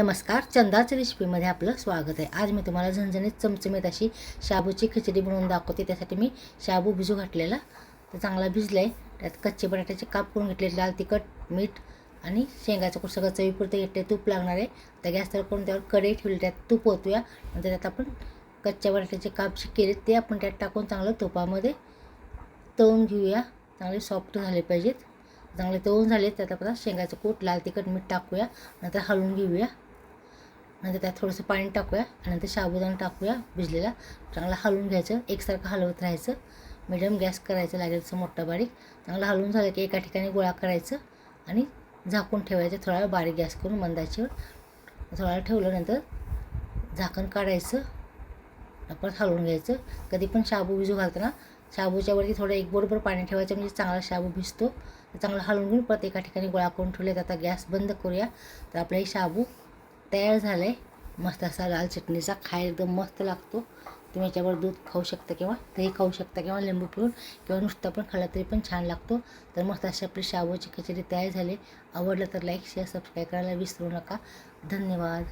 नमस्कार चंदाच रेसिपीमध्ये आपलं स्वागत आहे. आज मी तुम्हाला झणझणीत चमचमीत अशी शाबूची खिचडी बनवून दाखवते. त्यासाठी मी शाबू भिजू घातलेला. तर चांगला भिजला आहे त्यात कच्चे बटाट्याचे काप करून घेतले लाल तिखट मीठ आणि शेंगाचं कुठं सगळं चवीपुरतं घेतले तूप लागणार आहे. त्या गॅस तर करून त्यावर कढई ठेवली. त्यात तूप ओतूया. नंतर त्यात आपण कच्च्या बटाट्याचे काप जे केले ते आपण त्यात टाकून चांगलं तुपामध्ये तळून घेऊया. चांगले सॉफ्ट झाले पाहिजेत. चांगले तळून झाले. त्यात आपण शेंगाचं कूट लाल तिखट मीठ टाकूया. नंतर हलवून घेऊया. नंतर त्यात थोडंसं पाणी टाकूया आणि नंतर साबुदाणा टाकूया भिजलेला. चांगला हलवून घ्यायचं. एकसारखं हलवत राहायचं. मिडियम गॅस करायचं लागेल असं मोठं बारीक. चांगलं हलवून झालं की एका ठिकाणी गोळा करायचं आणि झाकून ठेवायचं. थोडा वेळ बारीक गॅस करून मंदाचीवर थोडा वेळ ठेवल्यानंतर झाकण काढायचं परत हलवून घ्यायचं. कधी पण शाबू भिजू घालताना शाबूच्या वरती थोडं एक बरोबर पाणी ठेवायचं म्हणजे चांगला शाबू भिजतो. चांगला हलवून घेऊन परत एका ठिकाणी गोळा करून ठेवले. आता गॅस बंद करूया. तर आपला हे शाबू तयार झालं आहे मस्त असा लाल चटणीचा खायला एकदम मस्त लागतो. तुम्ही याच्यावर दूध खाऊ शकता किंवा दही खाऊ शकता किंवा लिंबू पिळून किंवा नुसता पण खाल्ला तरी पण छान लागतो. तर मस्त अशी आपली शाबूची खिचडी तयार झाली. आवडलं तर लाईक शेअर सबस्क्राईब करायला विसरू नका. धन्यवाद.